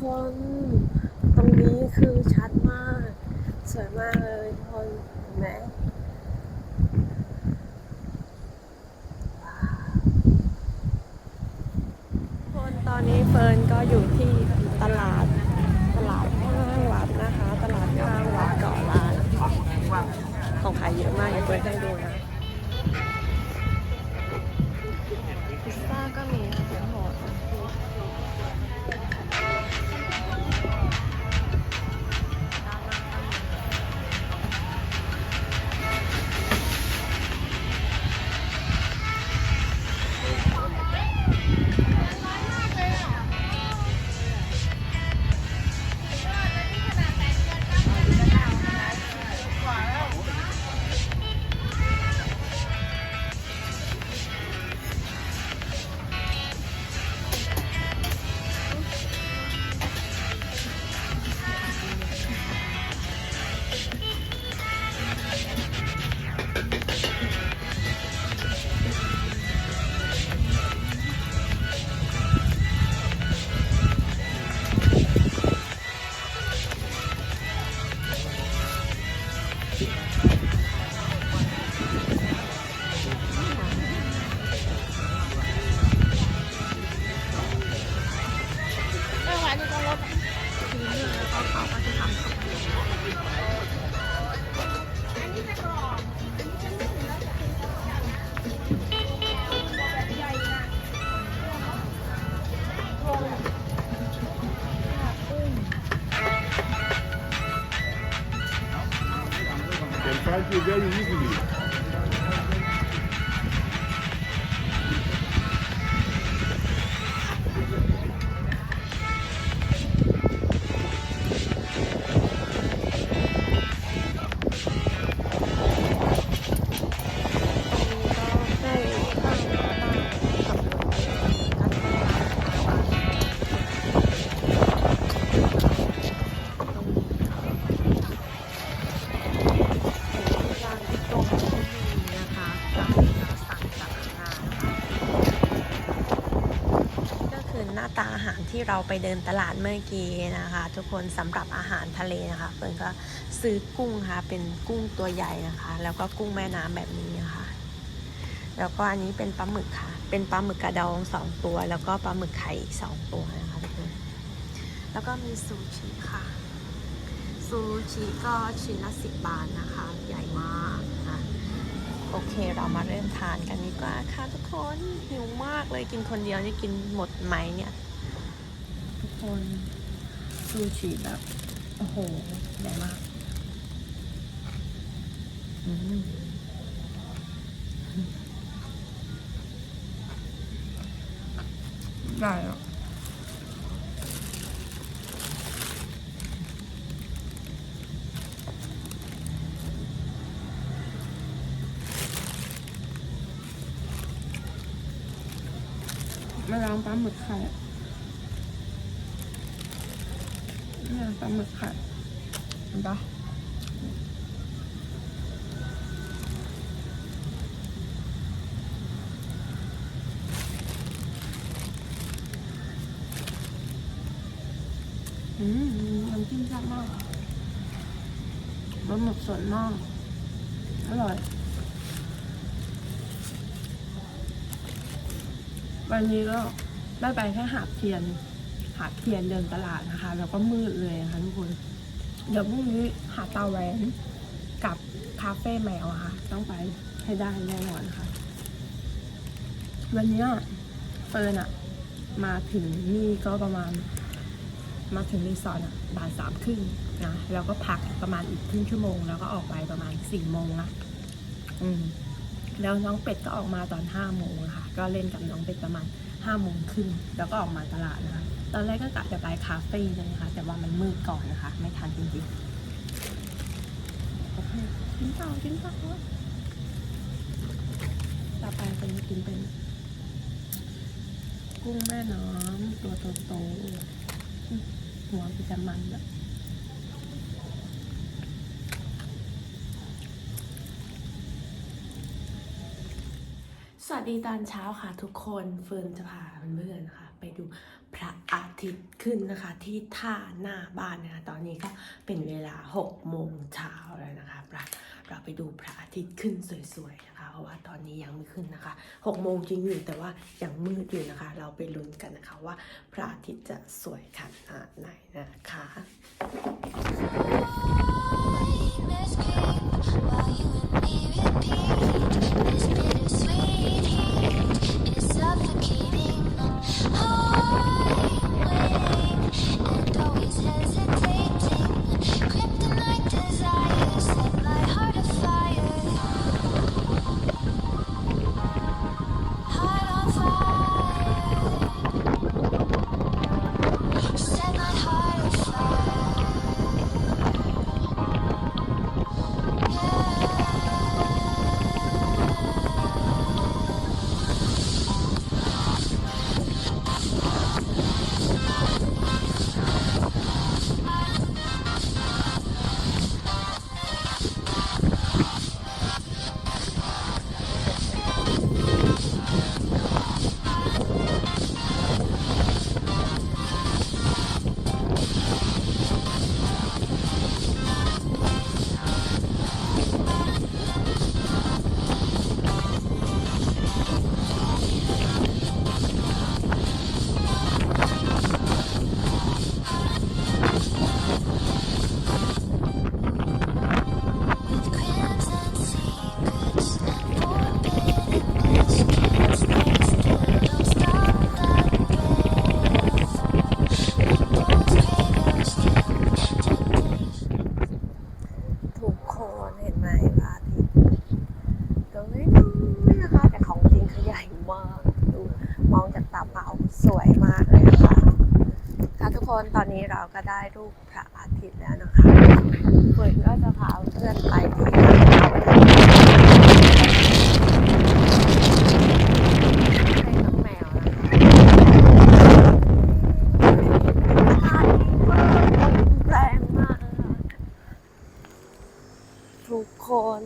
คน ตรงนี้คือชัดมาก สวยมากเลย very easily. เราไปเดินตลาดเมื่อกี้นะคะ ทุกคนสำหรับอาหารทะเลนะคะเฟิร์นก็ซื้อกุ้งค่ะเป็นกุ้งตัวใหญ่นะคะ แล้วก็กุ้งแม่น้ำแบบนี้นะคะ แล้วก็อันนี้เป็นปลาหมึกค่ะ เป็นปลาหมึกกระดองสองตัว แล้วก็ปลาหมึกไข่อีกสองตัวนะคะทุกคนแล้วก็มีซูชิค่ะซูชิก็ชิ้นละสิบบาทนะคะ ใหญ่มากนะคะโอเคเรามาเริ่มทานกันดีกว่าค่ะทุกคนหิวมากเลยกินคนเดียวนี่กินหมดไหมเนี่ย คนซูชิแบบ โอ้โหใหญ่มากอืมได้แล้วมาลองปลาหมึกไข่นี่ ปลาหมึกไข่เห็นปะอืมน้ำจิ้มแซ่บมากปลาหมึกสดมาก อร่อย วันนี้ก็ได้ไปแค่หาดเทียน หาดเทียนเดินตลาดนะคะ แล้วก็มืดเลยนะคะทุกคน เดี๋ยวพรุ่งนี้หาตาแหวนกับคาเฟ่แมวค่ะ ต้องไปให้ได้แน่นอนค่ะ วันนี้เฟิร์นอะมาถึงนี่ก็ประมาณ มาถึงรีสอร์ทอะบ่ายสามครึ่งนะแล้วก็พักประมาณอีกครึ่งชั่วโมง แล้วก็ออกไปประมาณสี่โมงนะอืมแล้วน้องเป็ดก็ออกมาตอนห้าโมงค่ะ ก็เล่นกับน้องเป็ดประมาณ ห้าโมงครึ่งแล้วก็ออกมาตลาดนะคะ ตอนแรกก็กะจะไปคาเฟ่เลยนะคะ แต่ว่ามันมืดก่อนนะคะ ไม่ทันจริงๆโอเคกินต่อกินต่อต่อไปเป็นกินเป็น กุ้งแม่น้ำตัวโตๆอืมหัวมันจะมันแบ สวัสดีตอนเช้าค่ะทุกคนเฟิร์นจะพาเพื่อนๆค่ะไปดูพระอาทิตย์ขึ้นนะคะ ที่ท่าหน้าบ้านนะคะตอนนี้ก็เป็นเวลา6โมงเช้าแล้วนะคะเราเราไปดูพระอาทิตย์ขึ้นสวยๆนะคะ เพราะว่าตอนนี้ยังไม่ขึ้นนะคะ6โมงจริงอยู่แต่ว่ายังมืดอยู่นะคะ เราไปลุ้นกันนะคะว่าพระอาทิตย์จะสวยขนาดไหนนะคะ Oh.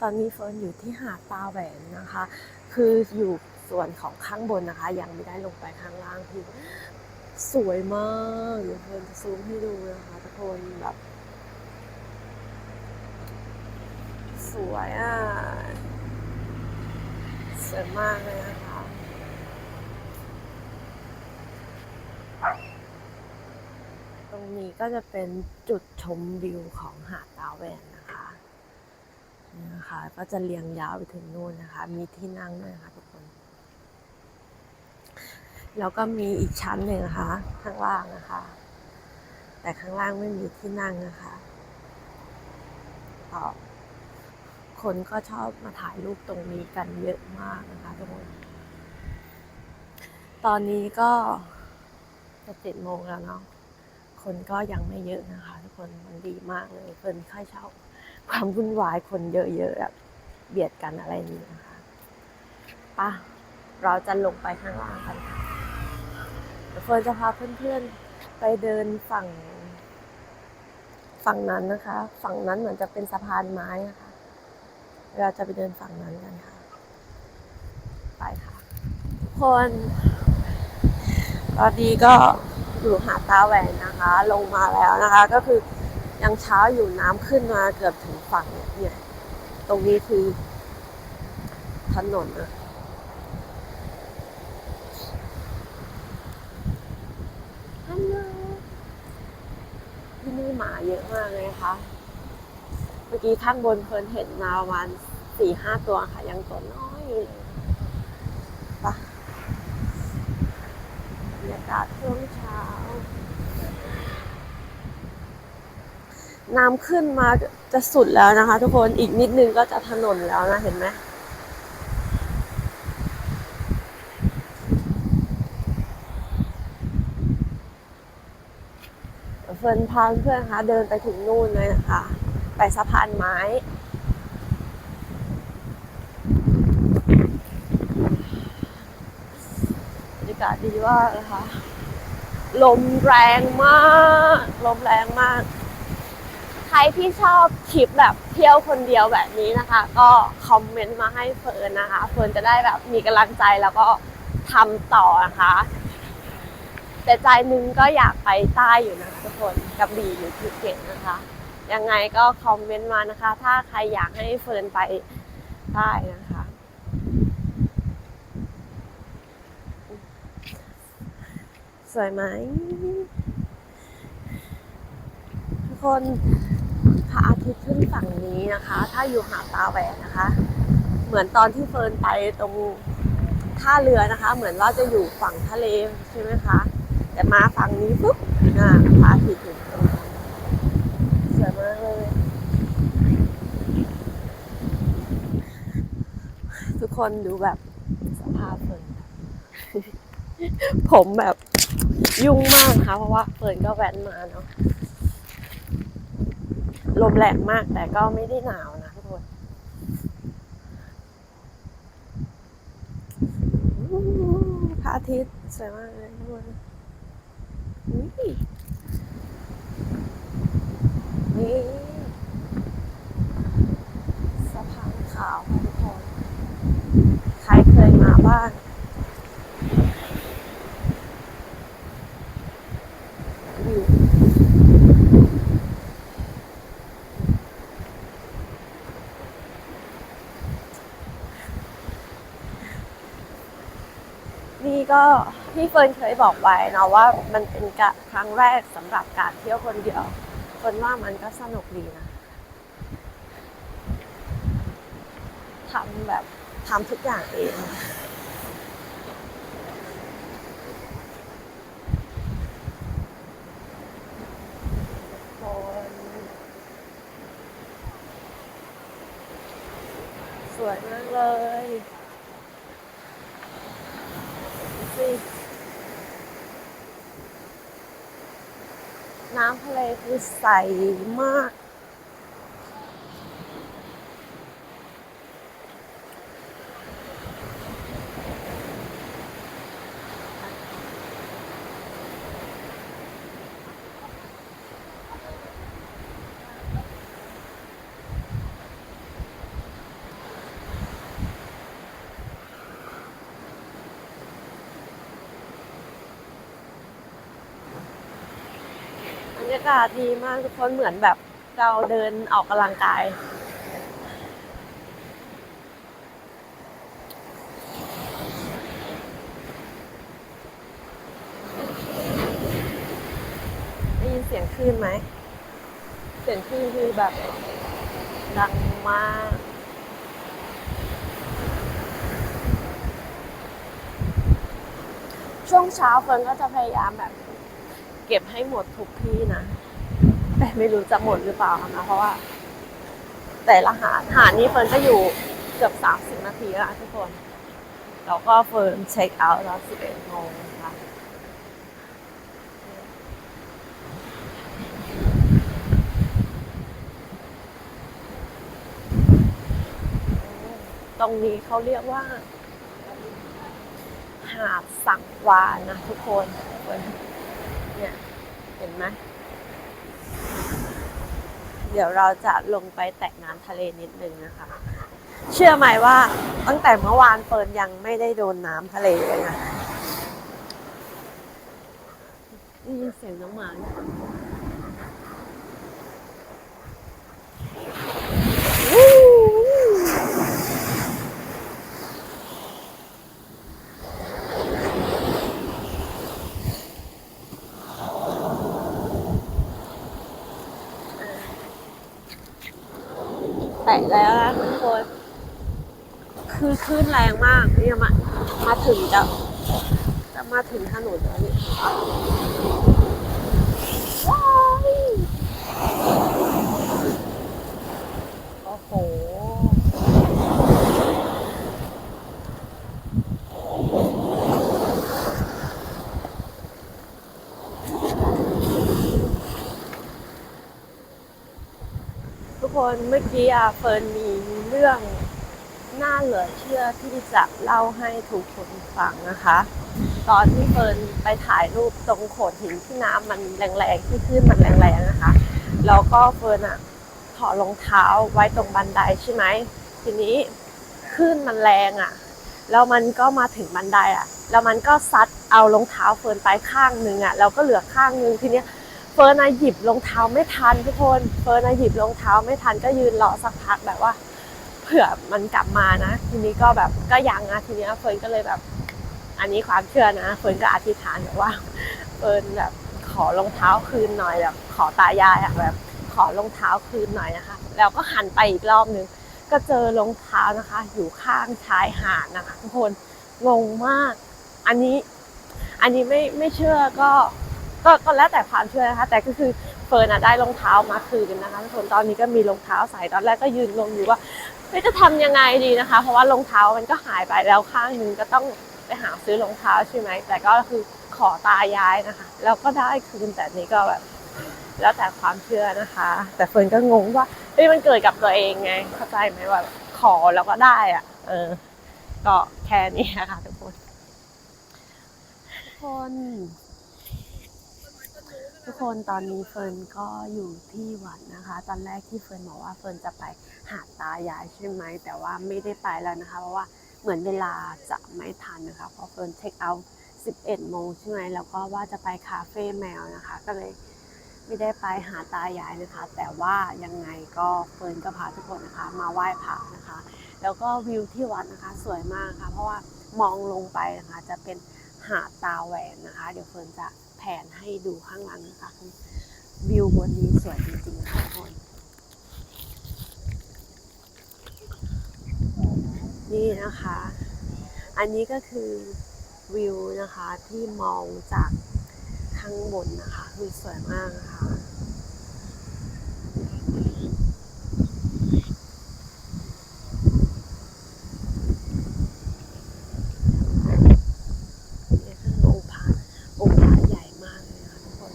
ตอนนี้เฟิร์นอยู่ที่หาดตาแหวนนะคะ คืออยู่ส่วนของข้างบนนะคะ ยังไม่ได้ลงไปข้างล่างคือสวยมากเดี๋ยวเฟิร์นจะซูมให้ดูนะคะทุกคนแบบสวยอะสวยมากเลยนะคะตรงนี้ก็จะเป็นจุดชมวิวของหาดตาแหวนนะคะ นะคะ ก็จะเรียงยาวไปถึงนู่นนะคะ มีที่นั่งด้วยนะคะทุกคน แล้วก็มีอีกชั้นหนึ่งนะคะ ข้างล่างนะคะ แต่ข้างล่างไม่มีที่นั่งนะคะก็คนก็ชอบมาถ่ายรูปตรงนี้กันเยอะมากนะคะทุกคน ตอนนี้ก็จะเจ็ดโมงแล้วเนาะ คนก็ยังไม่เยอะนะคะ ทุกคน มันดีมากเลยเพิ่นค่อยชอบ ความวุ่นวายคนเยอะๆแบบเบียดกันอะไรนี้นะคะป่ะเราจะลงไปข้างล่างกันค่ะเดี๋ยวเฟิร์นจะพาเพื่อนๆไปเดินฝั่ง ฝั่งนั้นนะคะ ฝั่งนั้นเหมือนจะเป็นสะพานไม้นะคะ เราจะไปเดินฝั่งนั้นกันค่ะ ไปค่ะทุกคนตอนนี้ก็อยู่หาดตาแหวนนะคะ ลงมาแล้วนะคะ ก็คือยังเช้าอยู่น้ำขึ้นมาเกือบถึง ฝั่งเนี่ยเนี่ยตรงนี้คือถนนอะฮัลโหลที่นี่หมาเยอะมากเลยนะคะเมื่อกี้ข้างบนเพลินเห็นมาประมาณสี่ห้าตัวค่ะ ยังตัวน้อยอยู่เลยไปะบรรยากาศช่วงเช้า น้ำขึ้นมา จะสุดแล้วนะคะ ทุกคนอีกนิดนึงก็จะถนนแล้วนะเห็นไหมเฟิร์นพาเพื่อนๆคะเดินไปถึงนู่นเลยนะคะ ไปสะพานไม้บรรยากาศดีว่ากนะคะ ลมแรงมาก ลมแรงมาก ใครที่ชอบคลิปแบบเที่ยวคนเดียวแบบนี้นะคะ ก็คอมเมนต์มาให้เฟิร์นนะคะเฟิร์นจะได้แบบมีกำลังใจแล้วก็ทำต่อนะคะ แต่ใจนึงก็อยากไปใต้อยู่นะคะทุกคนกระบี่หรือภูเก็ตนะคะ ยังไงก็คอมเมนต์มานะคะ ถ้าใครอยากให้เฟิร์นไปใต้นะคะสวยไหมทุกคน พระอาทิตย์ขึ้นฝั่งนี้นะคะ ถ้าอยู่หาดตาแหวนนะคะ เหมือนตอนที่เฟิร์นไปตรงท่าเรือนะคะ เหมือนว่าจะอยู่ฝั่งทะเลใช่ไหมคะ แต่มาฝั่งนี้ปุ๊บน่ะพระอาทิตย์อยู่ตรงนั้นสวยมากเลย ทุกคนดูแบบสภาพเฟิร์นผมแบบยุ่งมากนะคะเพราะว่าเฟิร์นก็แว้นมาเนาะ ลมแรงมากแต่ก็ไม่ได้หนาวนะทุกคนพระอาทิตย์สวยมากเลยทุกคนอุ๊ยนี่สะพานขาวค่ะทุกคน ใครเคยมาบ้าง วิว นี่ ก็พี่เฟิร์นเคยบอกไว้เนาะว่ามันเป็นครั้งแรกสำหรับการเที่ยวคนเดียวเฟิร์นว่ามันก็สนุกดีนะทำแบบทำทุกอย่างเองคนสวยมากเลยดูสิน้ำท ใสมาก รยากาศดีมากทุกคนเหมือนแบบเราเดินออกกำลังกาย ได้ยินเสียงคลื่นไหม เสียงคลื่นคือแบบดังมากช่วงเช้าเฟิร์นก็จะพยายามแบบ เก็บให้หมดทุกที่นะ แต่ไม่รู้จะหมดหรือเปล่านะเพราะว่า แต่ละหาดหาดนี้เฟิร์นก็อยู่เกือบสามสิบนาทีแล้วนะทุกคนแล้วก็เฟิร์นเช็คเอาท์แล้วสิบเอ็ดโมงนะคะตรงนี้เขาเรียกว่า หาดสังวานนะทุกคนเฟิร์น เห็นไหมเดี๋ยวเราจะลงไปแตะน้ำทะเลนิดนึงนะคะ เชื่อไหมว่าตั้งแต่เมื่อวานเฟิร์นยังไม่ได้โดนน้ำทะเลเลยนะได้ยินเสียงน้องหมาเนี่ยวู้แตะแล้วนะทุกคน คือค ลื่นแรงมากเนี่ยมามาถึงจะจะมาถึงถนนแล้วนี่โอ้โหทุกคนเมื่อกี้อะเฟิร์นมีเรื่อง น่าเหลือเชื่อที่จะเล่าให้ทุกคนฟังนะคะ ตอนที่เฟิร์นไปถ่ายรูปตรงโขดหินที่น้ำมันแรงๆที่คลื่นมันแรงๆนะคะแล้วก็เฟิร์นอะถอดรองเท้าไว้ตรงบันไดใช่ไหมทีนี้คลื่นมันแรงอะแล้วมันก็มาถึงบันไดอะแล้วมันก็ซัดเอารองเท้าเฟิร์นไปข้างนึงอะแล้วก็เหลือข้างนึงทีเนี้ยเฟิร์นอะหยิบรองเท้าไม่ทันทุกคนเฟิร์นอะหยิบรองเท้าไม่ทันก็ยืนรอสักพักแบบว่า ผื่อมันกลับมานะ ทีนี้ก็แบบก็ยังนะทีนี้เฟิร์นก็เลยแบบ อันนี้ความเชื่อนะเฟิร์นก็อธิษฐานแบบว่าเฟิร์นแบบขอรองเท้าคืนหน่อยแบบขอตายายอะแบบขอรองเท้าคืนหน่อยนะคะ แล้วก็หันไปอีกรอบนึง ก็เจอรองเท้านะคะ อยู่ข้างชายหาดนะคะทุกคนงงมาก อันนี้อันนี้ไม่ไม่เชื่อก็ก็ก็แล้วแต่ความเชื่อนะคะ แต่ก็คือเฟิร์นอะได้รองเท้ามาคืนนะคะทุกคนตอนนี้ก็มีรองเท้าใส่ตอนแรกก็ยืนงงอยู่ว่า เฮ้ยจะทำยังไงดีนะคะ เพราะว่ารองเท้ามันก็หายไปแล้วข้างนึงก็ต้องไปหาซื้อรองเท้าใช่ไหม แต่ก็คือขอตายายนะคะ แล้วก็ได้คืนแต่นี้ก็แบบแล้วแต่ความเชื่อนะคะ แต่เฟิร์นก็งงว่าเฮ้ยมันเกิดกับตัวเองไง เข้าใจไหมว่าแบบขอแล้วก็ได้อะเออ ก็แค่นี้ค่ะทุกคน ทุกคน ทุกคนตอนนี้เฟิร์นก็อยู่ที่วัดนะคะ ตอนแรกที่เฟิร์นบอกว่าเฟิร์นจะไปหาตายายใช่ไหมแต่ว่าไม่ได้ไปแล้วนะคะ เพราะว่าเหมือนเวลาจะไม่ทันนะคะเพราะเฟิร์นเช็คเอาท์11โมงใช่ไหมแล้วก็ว่าจะไปคาเฟ่แมวนะคะ ก็เลยไม่ได้ไปหาตายายนะคะ แต่ว่ายังไงก็เฟิร์นก็พาทุกคนนะคะ มาไหว้พระนะคะ แล้วก็วิวที่วัดนะคะสวยมากค่ะ เพราะว่ามองลงไปนะคะ จะเป็นหาดตาแหวนนะคะ เดี๋ยวเฟิร์นจะ แผนให้ดูข้างหลังนะคะวิวบนนี้สวยจริงๆค่ะทุกคนนี่นะคะ อันนี้ก็คือวิวนะคะที่มองจากข้างบนนะคะ คือสวยมากนะคะ นี่คือองค์พระองค์พระใหญ่มากเลยนะคะทุกคน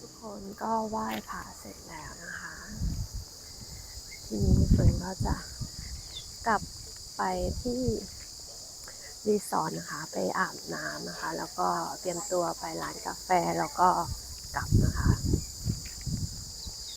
ทุ ก็ไหว้พระเสร็จแล้วนะคะ ทีนี้เฟิร์นก็จะกลับไปที่รีสอร์ทนะคะ ไปอาบน้ำนะคะ แล้วก็เตรียมตัวไปร้านกาแฟแล้วก็